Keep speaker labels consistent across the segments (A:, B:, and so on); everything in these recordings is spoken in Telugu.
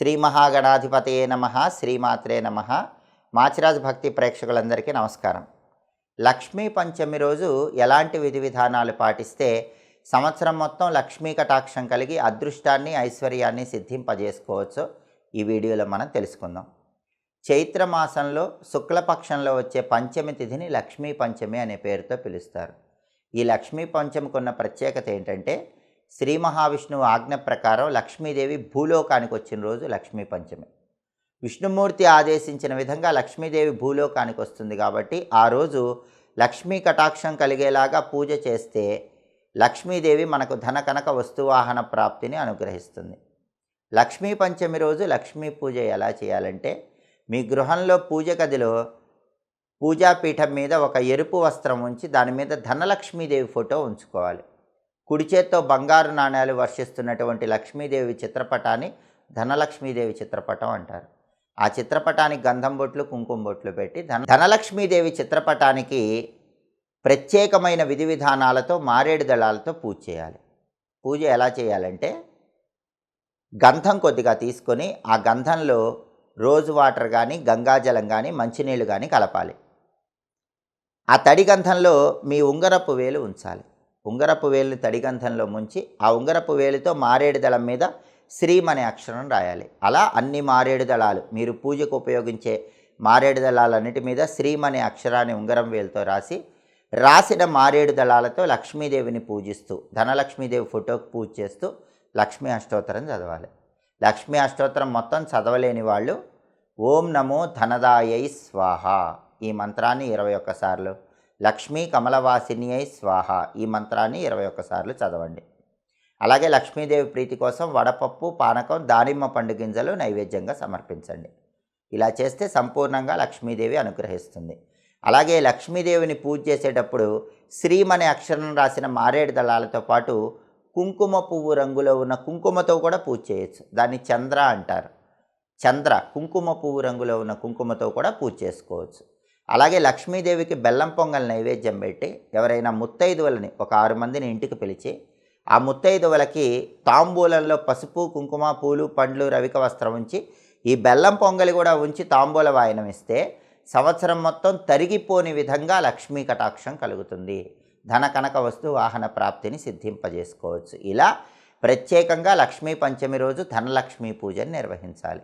A: శ్రీ మహాగణాధిపతయే నమ శ్రీమాత్రే నమ. మాచిరాజ్ భక్తి ప్రేక్షకులందరికీ నమస్కారం. లక్ష్మీ పంచమి రోజు ఎలాంటి విధి విధానాలు పాటిస్తే సంవత్సరం మొత్తం లక్ష్మీ కటాక్షం కలిగి అదృష్టాన్ని ఐశ్వర్యాన్ని సిద్ధింపజేసుకోవచ్చో? ఈ వీడియోలో మనం తెలుసుకుందాం. చైత్ర మాసంలో శుక్లపక్షంలో వచ్చే పంచమి తిథిని లక్ష్మీ పంచమి అనే పేరుతో పిలుస్తారు. ఈ లక్ష్మీ పంచమికి ఉన్న ప్రత్యేకత ఏంటంటే శ్రీ మహావిష్ణువు ఆజ్ఞ ప్రకారం లక్ష్మీదేవి భూలోకానికి వచ్చిన రోజు లక్ష్మీ పంచమి. విష్ణుమూర్తి ఆదేశించిన విధంగా లక్ష్మీదేవి భూలోకానికి వస్తుంది కాబట్టి ఆ రోజు లక్ష్మీ కటాక్షం కలిగేలాగా పూజ చేస్తే లక్ష్మీదేవి మనకు ధన కనక వస్తువాహన ప్రాప్తిని అనుగ్రహిస్తుంది. లక్ష్మీ పంచమి రోజు లక్ష్మీ పూజ ఎలా చేయాలంటే మీ గృహంలో పూజ గదిలో పూజాపీఠం మీద ఒక ఎరుపు వస్త్రం ఉంచి దాని మీద ధనలక్ష్మీదేవి ఫోటో ఉంచుకోవాలి. కుడి చేత్తో బంగారు నాణ్యాలు వర్షిస్తున్నటువంటి లక్ష్మీదేవి చిత్రపటాన్ని ధనలక్ష్మీదేవి చిత్రపటం అంటారు. ఆ చిత్రపటానికి గంధం బొట్లు కుంకుమ బొట్లు పెట్టి ధన ధనలక్ష్మీదేవి చిత్రపటానికి ప్రత్యేకమైన విధి విధానాలతో మారేడు దళాలతో పూజ చేయాలి. పూజ ఎలా చేయాలంటే గంధం కొద్దిగా తీసుకొని ఆ గంధంలో రోజు వాటర్ కానీ గంగాజలం కానీ మంచినీళ్ళు కానీ కలపాలి. ఆ తడి గంధంలో మీ ఉంగరపు వేలు ఉంచాలి. ఉంగరపు వేలుని తడి గంధంలో ముంచి ఆ ఉంగరపు వేలితో మారేడు దళం మీద శ్రీం అనే అక్షరం రాయాలి. అలా అన్ని మారేడు దళాలు మీరు పూజకు ఉపయోగించే మారేడు దళాలన్నిటి మీద శ్రీం అనే అక్షరాన్ని ఉంగరం వేలితో రాసి రాసిన మారేడు దళాలతో లక్ష్మీదేవిని పూజిస్తూ ధనలక్ష్మీదేవి ఫోటోకి పూజ చేస్తూ లక్ష్మీ అష్టోత్తరం చదవాలి. లక్ష్మీ అష్టోత్తరం మొత్తం చదవలేని వాళ్ళు ఓం నమో ధనదాయై స్వాహ ఈ మంత్రాన్ని ఇరవై ఒక్కసార్లు లక్ష్మీ కమలవాసిని అయి స్వాహ. ఈ మంత్రాన్ని ఇరవై ఒక్కసార్లు చదవండి. అలాగే లక్ష్మీదేవి ప్రీతి కోసం వడపప్పు పానకం దానిమ్మ పండు గింజలు నైవేద్యంగా సమర్పించండి. ఇలా చేస్తే సంపూర్ణంగా లక్ష్మీదేవి అనుగ్రహిస్తుంది. అలాగే లక్ష్మీదేవిని పూజ చేసేటప్పుడు శ్రీం అనే అక్షరం రాసిన మారేడు దళాలతో పాటు కుంకుమ పువ్వు రంగులో ఉన్న కుంకుమతో కూడా పూజ చేయొచ్చు. దాన్ని చంద్ర అంటారు. చంద్ర కుంకుమ పువ్వు రంగులో ఉన్న కుంకుమతో కూడా పూజ చేసుకోవచ్చు. అలాగే లక్ష్మీదేవికి బెల్లం పొంగల్ నైవేద్యం పెట్టి ఎవరైనా ముత్తైదువులని ఒక ఆరు మందిని ఇంటికి పిలిచి ఆ ముత్తైదువులకి తాంబూలంలో పసుపు కుంకుమ పూలు పండ్లు రవిక వస్త్రం ఉంచి ఈ బెల్లం పొంగలి కూడా ఉంచి తాంబూల వాయనం ఇస్తే సంవత్సరం మొత్తం తరిగిపోని విధంగా లక్ష్మీ కటాక్షం కలుగుతుంది. ధన కనక వస్తు వాహన ప్రాప్తిని సిద్ధింపజేసుకోవచ్చు. ఇలా ప్రత్యేకంగా లక్ష్మీ పంచమి రోజు ధనలక్ష్మీ పూజను నిర్వహించాలి.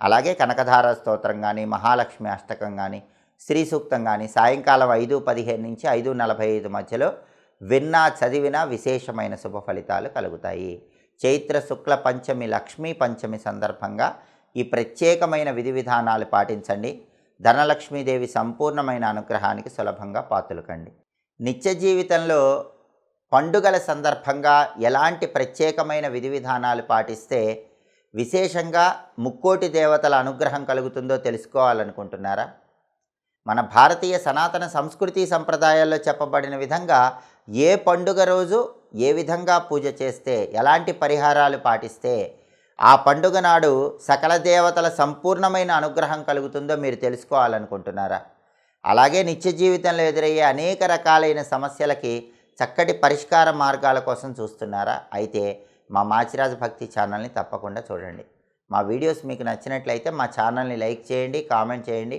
A: అలాగే కనకధార స్తోత్రం కానీ మహాలక్ష్మి అష్టకం కానీ శ్రీ సూక్తం కానీ సాయంకాలం ఐదు పదిహేను నుంచి ఐదు నలభై ఐదు మధ్యలో విన్నా చదివినా విశేషమైన శుభ ఫలితాలు కలుగుతాయి. చైత్ర శుక్ల పంచమి లక్ష్మీ పంచమి సందర్భంగా ఈ ప్రత్యేకమైన విధి విధానాలు పాటించండి. ధనలక్ష్మీదేవి సంపూర్ణమైన అనుగ్రహానికి సులభంగా పాతులకండి. నిత్య జీవితంలో పండుగల సందర్భంగా ఎలాంటి ప్రత్యేకమైన విధి విధానాలు పాటిస్తే విశేషంగా ముక్కోటి దేవతల అనుగ్రహం కలుగుతుందో తెలుసుకోవాలనుకుంటున్నారా? మన భారతీయ సనాతన సంస్కృతి సంప్రదాయాల్లో చెప్పబడిన విధంగా ఏ పండుగ రోజు ఏ విధంగా పూజ చేస్తే ఎలాంటి పరిహారాలు పాటిస్తే ఆ పండుగ నాడు సకల దేవతల సంపూర్ణమైన అనుగ్రహం కలుగుతుందో మీరు తెలుసుకోవాలనుకుంటున్నారా? అలాగే నిత్య జీవితంలో ఎదురయ్యే అనేక రకాలైన సమస్యలకి చక్కటి పరిష్కార మార్గాల కోసం చూస్తున్నారా? అయితే మా మాచిరాజు భక్తి ఛానల్ని తప్పకుండా చూడండి. మా వీడియోస్ మీకు నచ్చినట్లయితే మా ఛానల్ని లైక్ చేయండి కామెంట్ చేయండి.